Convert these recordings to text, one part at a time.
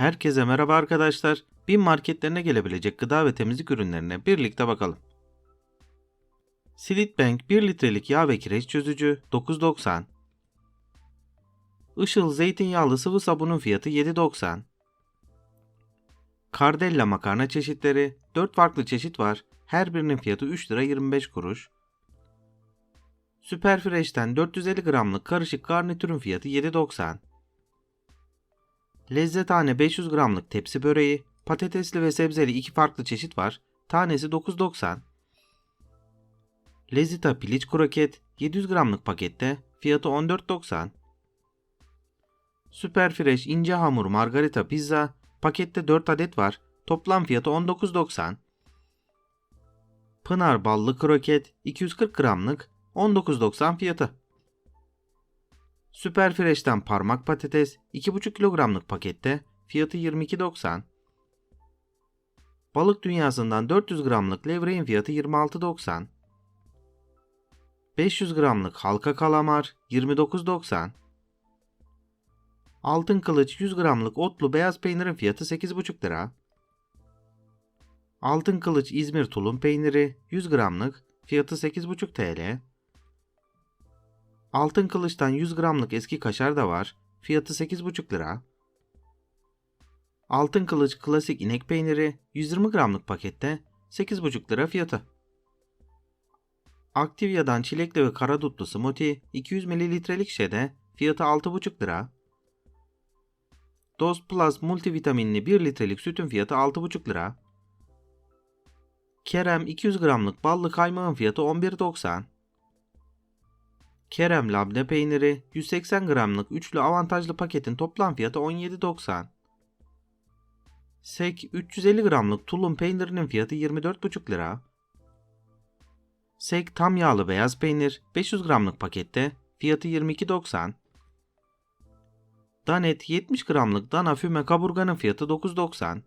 Herkese merhaba arkadaşlar. Bin marketlerine gelebilecek gıda ve temizlik ürünlerine birlikte bakalım. Slitbank 1 litrelik yağ ve kireç çözücü 9.90 Işıl zeytinyağlı sıvı sabunun fiyatı 7.90 Cardella makarna çeşitleri 4 farklı çeşit var. Her birinin fiyatı 3 lira 25 kuruş. Superfresh'ten 450 gramlık karışık garnitürün fiyatı 7.90 Lezzethane 500 gramlık tepsi böreği, patatesli ve sebzeli iki farklı çeşit var. Tanesi 9.90. Lezita piliç kroket 700 gramlık pakette, fiyatı 14.90. Süper Fresh ince hamur margarita pizza, pakette 4 adet var. Toplam fiyatı 19.90. Pınar ballı kroket 240 gramlık, 19.90 fiyatı. Süper Fresh'ten parmak patates 2,5 kilogramlık pakette fiyatı 22.90. Balık dünyasından 400 gramlık levreğin fiyatı 26.90. 500 gramlık halka kalamar 29.90. Altın kılıç 100 gramlık otlu beyaz peynirin fiyatı 8,5 lira. Altın kılıç İzmir tulum peyniri 100 gramlık fiyatı 8,5 TL. Altın kılıçtan 100 gramlık eski kaşar da var. Fiyatı 8,5 lira. Altın kılıç klasik inek peyniri 120 gramlık pakette 8,5 lira fiyatı. Activia'dan çilekli ve karadutlu smoothie 200 mililitrelik şişede fiyatı 6,5 lira. Doz Plus multivitaminli 1 litrelik sütün fiyatı 6,5 lira. Kerem 200 gramlık ballı kaymağın fiyatı 11,90. Kerem labne peyniri 180 gramlık üçlü avantajlı paketin toplam fiyatı 17.90. Sek 350 gramlık tulum peynirinin fiyatı 24,5 lira. Sek tam yağlı beyaz peynir 500 gramlık pakette fiyatı 22.90. Danet 70 gramlık dana füme kaburganın fiyatı 9.90.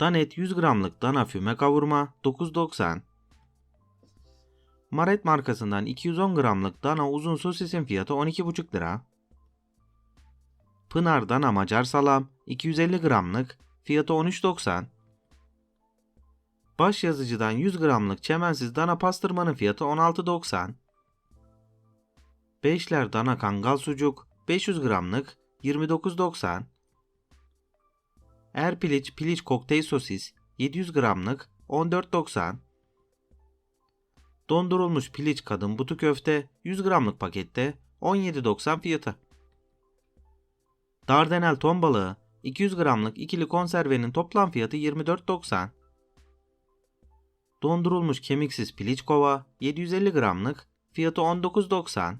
Danet 100 gramlık dana füme kavurma 9.90. Maret markasından 210 gramlık dana uzun sosisin fiyatı 12,5 lira. Pınar dana macar salam 250 gramlık fiyatı 13,90. Baş yazıcıdan 100 gramlık çemensiz dana pastırmanın fiyatı 16,90. Beşler dana kangal sucuk 500 gramlık 29,90. Erpiliç piliç kokteyl sosis 700 gramlık 14,90. Dondurulmuş piliç kadın butu köfte 100 gramlık pakette 17.90 fiyatı. Dardanel ton balığı 200 gramlık ikili konservenin toplam fiyatı 24.90. Dondurulmuş kemiksiz piliç kova 750 gramlık fiyatı 19.90.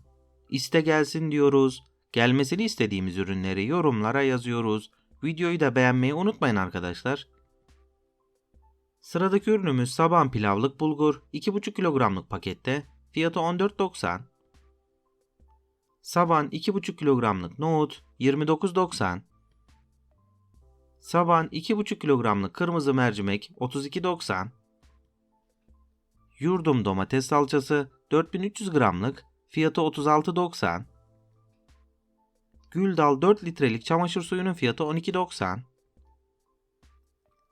İste gelsin diyoruz. Gelmesini istediğimiz ürünleri yorumlara yazıyoruz. Videoyu da beğenmeyi unutmayın arkadaşlar. Sıradaki ürünümüz saban pilavlık bulgur 2,5 kilogramlık pakette fiyatı 14.90. Saban 2,5 kilogramlık nohut 29.90. Saban 2,5 kilogramlık kırmızı mercimek 32.90. Yurdum domates salçası 4300 gramlık fiyatı 36.90. Güldal 4 litrelik çamaşır suyunun fiyatı 12.90.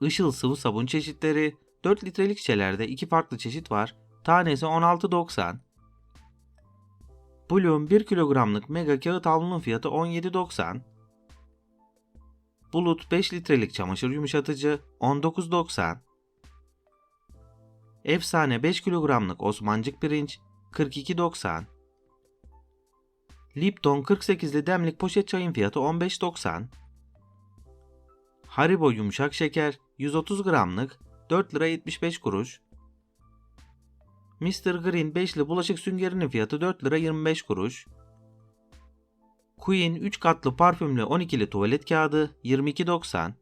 Işıl sıvı sabun çeşitleri 4 litrelik şişelerde 2 farklı çeşit var. Tanesi 16.90. Bloom 1 kilogramlık mega kağıt havlunun fiyatı 17.90. Bulut 5 litrelik çamaşır yumuşatıcı 19.90. Efsane 5 kilogramlık Osmancık pirinç 42.90. Lipton 48'li demlik poşet çayın fiyatı 15.90. Haribo yumuşak şeker 130 gramlık 4 lira 75 kuruş. Mr. Green 5'li bulaşık süngerinin fiyatı 4 lira 25 kuruş. Queen 3 katlı parfümlü 12'li tuvalet kağıdı 22.90.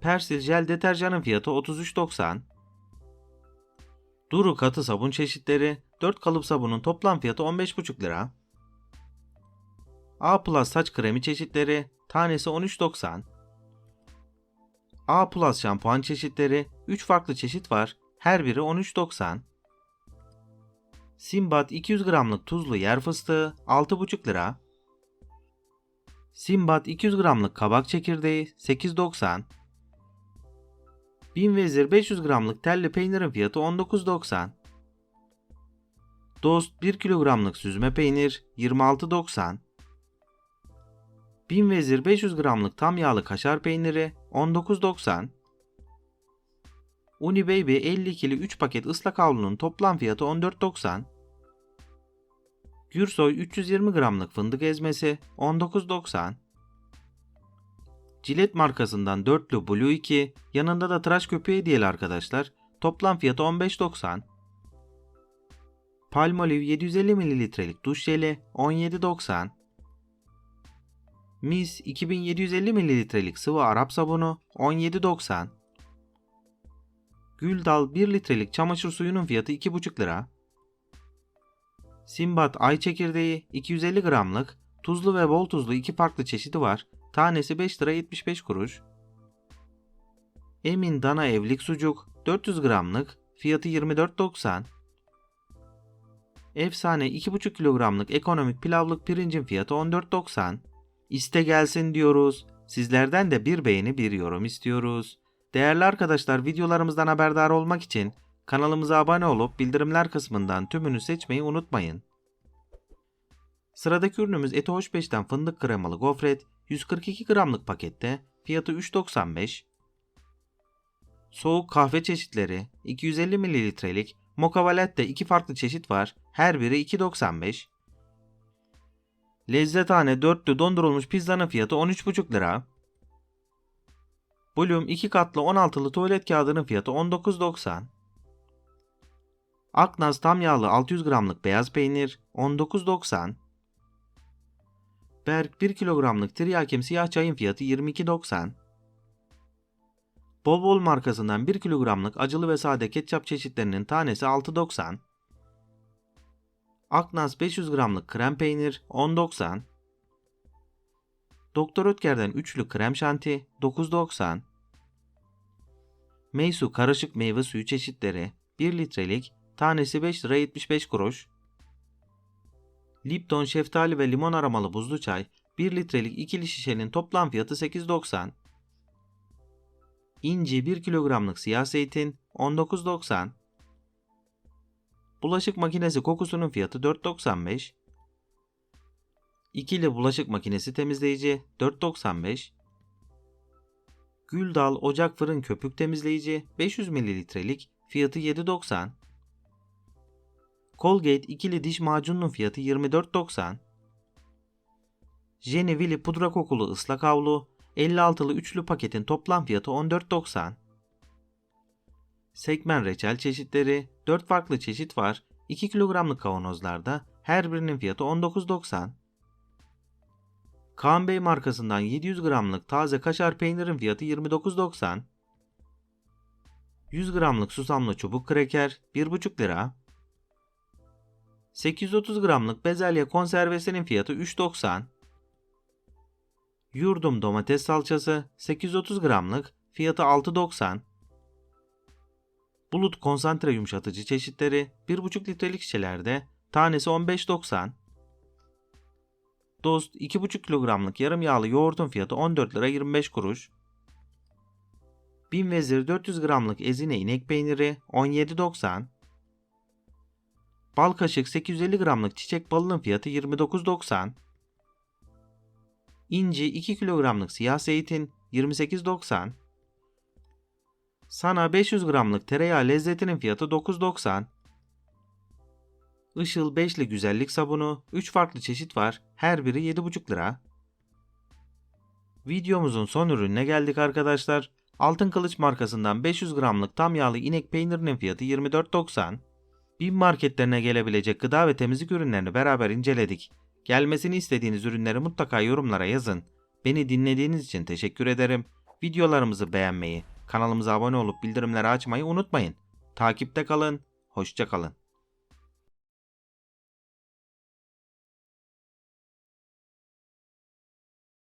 Persil jel deterjanın fiyatı 33.90. Duru katı sabun çeşitleri 4 kalıp sabunun toplam fiyatı 15,5 lira. A saç kremi çeşitleri tanesi 13.90. A Plus şampuan çeşitleri 3 farklı çeşit var. Her biri 13.90. Simbat 200 gramlık tuzlu yer fıstığı 6,5 lira. Simbat 200 gramlık kabak çekirdeği 8.90. Bin Vezir 500 gramlık telli peynirin fiyatı 19.90. Dost 1 kilogramlık süzme peynir 26.90. Bin Vezir 500 gramlık tam yağlı kaşar peyniri 19.90. Uni Baby 52'li 3 paket ıslak havlunun toplam fiyatı 14.90. Gürsoy 320 gramlık fındık ezmesi 19.90. Cilet markasından dörtlü Blue 2 yanında da tıraş köpüğü hediyeli arkadaşlar. Toplam fiyatı 15.90. Palmolive 750 mililitrelik duş jeli 17.90. Mis 2750 mililitrelik sıvı Arap sabunu 17.90. Güldal 1 litrelik çamaşır suyunun fiyatı 2,5 lira. Simbat ay çekirdeği 250 gramlık, tuzlu ve bol tuzlu iki farklı çeşidi var. Tanesi 5 lira 75 kuruş. Emin dana evlik sucuk 400 gramlık, fiyatı 24.90. Efsane 2,5 kilogramlık ekonomik pilavlık pirincin fiyatı 14.90. İste gelsin diyoruz. Sizlerden de bir beğeni bir yorum istiyoruz. Değerli arkadaşlar videolarımızdan haberdar olmak için kanalımıza abone olup bildirimler kısmından tümünü seçmeyi unutmayın. Sıradaki ürünümüz Eti Hoş fındık kremalı gofret 142 gramlık pakette fiyatı 3.95. Soğuk kahve çeşitleri 250 mililitrelik Mocha Valette iki farklı çeşit var. Her biri 2.95. Lezzetane dörtlü dondurulmuş pizzanın fiyatı 13,5 lira. Bloom 2 katlı 16'lı tuvalet kağıdının fiyatı 19.90. Aknaz tam yağlı 600 gramlık beyaz peynir 19.90. Berk 1 kilogramlık tiryakim siyah çayın fiyatı 22.90. Bol Bol markasından 1 kilogramlık acılı ve sade ketçap çeşitlerinin tanesi 6.90. Aknaz 500 gramlık krem peynir 10.90. Doktor Ötker'den üçlü krem şanti 9.90. Meysu karışık meyve suyu çeşitleri 1 litrelik tanesi 5 lira 75 kuruş. Lipton şeftali ve limon aromalı buzlu çay 1 litrelik ikili şişenin toplam fiyatı 8.90. İnci 1 kilogramlık siyah zeytin 19.90. Bulaşık makinesi kokusunun fiyatı 4.95. İkili bulaşık makinesi temizleyici 4.95. Güldal ocak fırın köpük temizleyici 500 mililitrelik fiyatı 7.90. Colgate ikili diş macununun fiyatı 24.90. Jenny Willy pudra kokulu ıslak havlu 56'lı üçlü paketin toplam fiyatı 14.90. Sekmen reçel çeşitleri 4 farklı çeşit var. 2 kilogramlık kavanozlarda her birinin fiyatı 19.90. Kaan Bey markasından 700 gramlık taze kaşar peynirin fiyatı 29.90. 100 gramlık susamlı çubuk kreker 1,5 lira. 830 gramlık bezelye konservesinin fiyatı 3.90. Yurdum domates salçası 830 gramlık fiyatı 6.90. Bulut konsantre yumuşatıcı çeşitleri 1,5 litrelik şişelerde tanesi 15.90. Dost 2,5 kilogramlık yarım yağlı yoğurtun fiyatı 14 lira 25 kuruş. Bin Vezir 400 gramlık ezine inek peyniri 17.90. Bal kaşık 850 gramlık çiçek balının fiyatı 29.90. İnci 2 kilogramlık siyah zeytin 28.90. Sana 500 gramlık tereyağı lezzetinin fiyatı 9.90. Işıl 5'li güzellik sabunu 3 farklı çeşit var. Her biri 7,5 lira. Videomuzun son ürününe geldik arkadaşlar. Altın Kılıç markasından 500 gramlık tam yağlı inek peynirinin fiyatı 24.90. Bin marketlerine gelebilecek gıda ve temizlik ürünlerini beraber inceledik. Gelmesini istediğiniz ürünleri mutlaka yorumlara yazın. Beni dinlediğiniz için teşekkür ederim. Videolarımızı beğenmeyi, kanalımıza abone olup bildirimleri açmayı unutmayın. Takipte kalın, hoşça kalın.